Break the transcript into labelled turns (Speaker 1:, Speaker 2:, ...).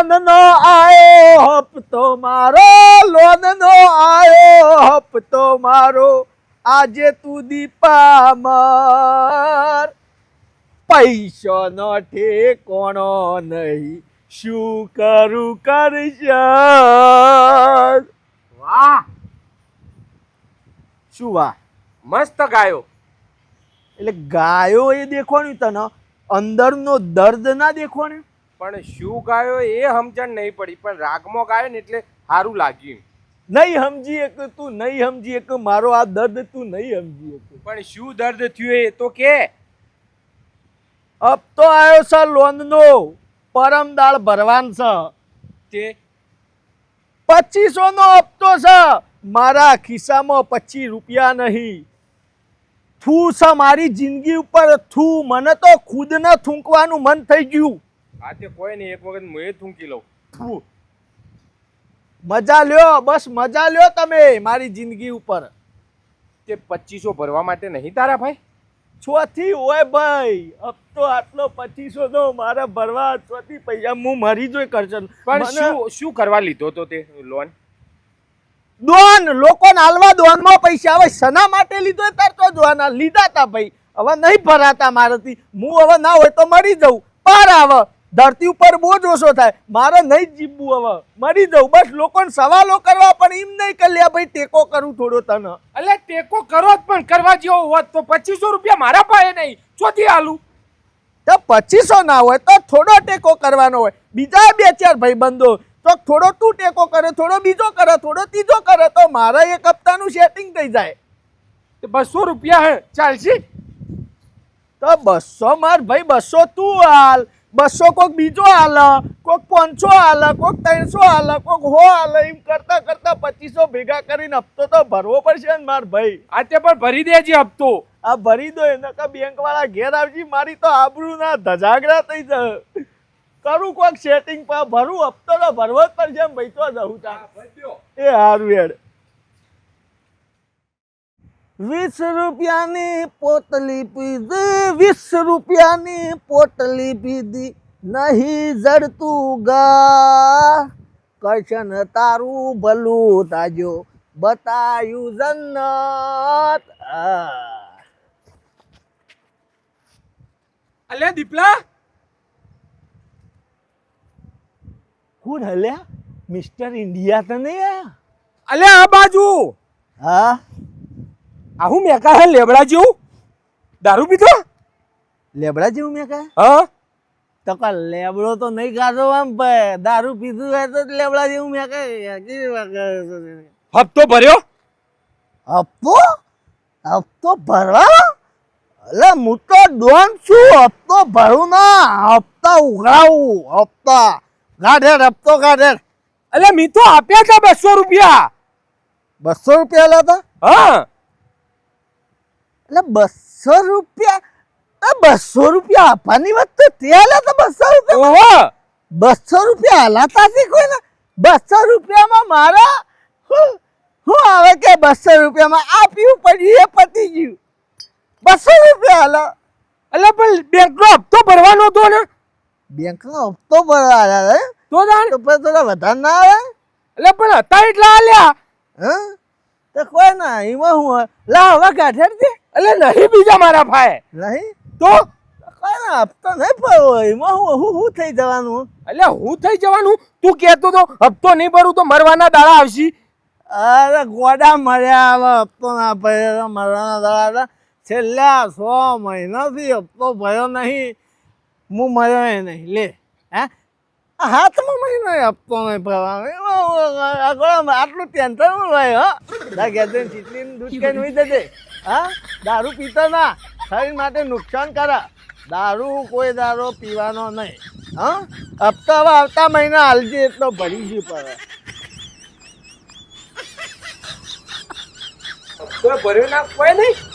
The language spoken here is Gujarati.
Speaker 1: લોન નો આયો હપ્તો મારો લોન નો આયો હપ્તો મારો. આજે તું દીપા મર પૈસો નો ઠેકોણો નહીં શું કરું કરશ
Speaker 2: વાહ.
Speaker 1: શું વાહ?
Speaker 2: મસ્ત ગાયો.
Speaker 1: એટલે ગાયો એ દેખવાનું તને અંદરનો દર્દ ના દેખવાનું?
Speaker 2: પણ શું ગાયો એ સમજણ નહીં પડી પણ રાગમાં ગાયો ને એટલે સારું લાગ્યું
Speaker 1: નહીં સમજી એક તું નહીં સમજી એક મારો આ દર્દ તું નહીં સમજી એક.
Speaker 2: પણ શું દર્દ થયું એ? તો કે.
Speaker 1: હપ્તો આવ્યો છે લોનનો પરમ દાળ ભરવાન છે
Speaker 2: તે
Speaker 1: પચીસો નો હપ્તો છે મારા ખિસ્સામાં પચીસ રૂપિયા નહીં. થૂ છે મારી જિંદગી ઉપર થૂ મને તો ખુદને થૂંકવાનું મન થઈ ગયું.
Speaker 2: આ તે કોઈ નહીં એક વખત એ થૂંકી લઉં.
Speaker 1: મજા લ્યો બસ મજા લ્યો તમે મારી જિંદગી ઉપર.
Speaker 2: તે પચીસો ભરવા માટે નહીં તારા ભાઈ?
Speaker 1: છોથી હોય ભાઈ હપ્તો આટલો પચીસો નો મારા ભરવા છોથી પૈસા હું મરી જોઈ કરશે
Speaker 2: પણ શું શું કરવા લીધો તો તે લોન
Speaker 1: દોન લોકો નાલવા દોનમાં પૈસા હવે સના માટે લીધો તાર તો જોવાના લીધા તા ભાઈ હવે નહીં ભરાતા મારાથી. હું હવે ના હોય તો મરી જઉં. પાર આવે. ધરતી ઉપર બોજ ઓછો થાય. મારે નહીં જીવવું હવે. મરી જવું બસ લોકોને સવાલો કરવા પણ એમ નહીં કે લે ભાઈ ટેકો કરું થોડો તને.
Speaker 2: એટલે ટેકો કરો જ પણ કરવા જેવો હોત તો પચીસો રૂપિયા મારા પાસે નહીં. ચોથી આલું.
Speaker 1: તો પચીસો ના હોય તો થોડો ટેકો કરવાનો હોય. બીજા બે ચાર ભાઈ બંધો તો થોડો તું ટેકો કરે થોડો બીજો કરે થોડો ત્રીજો કરે તો મારા એક હપ્તાનું સેટિંગ થઈ જાય.
Speaker 2: બસો રૂપિયા હે. ચાલશે?
Speaker 1: તો બસો માર ભાઈ બસો તું હાલ. બસો કોક બીજો હાલ કોક પાંચસો હાલ કોક ત્રણસો હાલ કોક હો હાલ એમ કરતા કરતા પચીસો ભેગા કરીને હપ્તો તો ભરવો પડશે ને માર ભાઈ.
Speaker 2: આ તે પણ ભરી દેજે હપ્તો.
Speaker 1: આ ભરી દો એને કા બેંક વાળા ઘેર આવજી મારી તો આબરૂ ના ધજાગરા થઈ જાય. કરું કોક સેટિંગ પર ભરું હપ્તો તો ભરવો જ પડશે એમ ભાઈ તો જવું તા એ હારું હેડ. વીસ રૂપિયાની પોટલી પીધી વીસ રૂપિયાની પોટલી પીધી. નહીં જડતું ગા કરશન તારું ભલું તાજો બતાયું જન્નત.
Speaker 2: અલે દીપલા?
Speaker 1: કોણ હલ્યા? મિસ્ટર ઇન્ડિયા તો નહીં આયા?
Speaker 2: અલે આ બાજુ.
Speaker 1: હા?
Speaker 2: આ હું મેકા હે લેબડા જેવું? દારૂ પીધો?
Speaker 1: લેબડા જેવું મેં કહે
Speaker 2: હા?
Speaker 1: તો કા લેબડો તો નહીં ખાધો આમ ભાઈ. દારૂ પીધું હોય તો લેબડા જેવું મેં છે?
Speaker 2: હપ્તો ભર્યો?
Speaker 1: હપ્તો? હપ્તો ભરવા? એટલે હું તો ડોન છું હપ્તો ભરું ના. હપ્તા ઉઘરાવું હપ્તા. ગાઢેર હપ્તો ગાઢેર
Speaker 2: એટલે મી તો આપ્યા હતા બસો રૂપિયા.
Speaker 1: બસો રૂપિયા લેતા
Speaker 2: હા.
Speaker 1: એટલે બસો રૂપિયા બસો રૂપિયા આપવાની વાત તો ત્યાં લેતા બસો રૂપિયા બસો રૂપિયા હલાતા છે કોઈને? બસો રૂપિયામાં મારા? હું આવે કે બસો રૂપિયામાં આપ્યું પડ્યું એ પતી ગયું. બસો રૂપિયા હલા.
Speaker 2: એટલે પણ બેંકનો હપ્તો ભરવાનો હતો ને?
Speaker 1: બેંકનો હપ્તો ભરવા આવ્યા
Speaker 2: તો જાણ.
Speaker 1: પણ થોડા વધારે ના આવે?
Speaker 2: એટલે પણ હતા એટલા આલ્યા
Speaker 1: હા? તો કોઈ ના એમાં હું લા હવે ગાંઠેડ
Speaker 2: અલે નહીં બીજા મારા ભાઈ.
Speaker 1: નહીં?
Speaker 2: તો?
Speaker 1: કોઈ હપ્તો નહીં ભરવો એમાં હું હું હું થઈ જવાનું?
Speaker 2: એટલે હું થઈ જવાનું? તું કહેતો તો હપ્તો નહીં ભરું તો મરવાના દાડા આવશી.
Speaker 1: અરે ગોડા મર્યા હવે હપ્તો ના ભર્યો મરવાના દાડા છેલ્લા સો મહિનાથી હપ્તો ભર્યો નહીં. હું મર્યો એ નહીં. લે હે? આ હાથમાં મહિનો હપ્તો નહીં ભરવાનો. આટલું ટેન્શન હું હોય હો. ચીટલીનું દૂધ કઈ નહીં દેજે હા? દારૂ પીતો ના. શરીર માટે નુકસાન કરે. દારૂ કોઈ દારૂ પીવાનો નહીં. હા? હપ્તા હવે આવતા મહિના હાલજે એટલો ભરીશું પડે.
Speaker 2: હપ્તો ભર્યો ના કોઈ નહીં?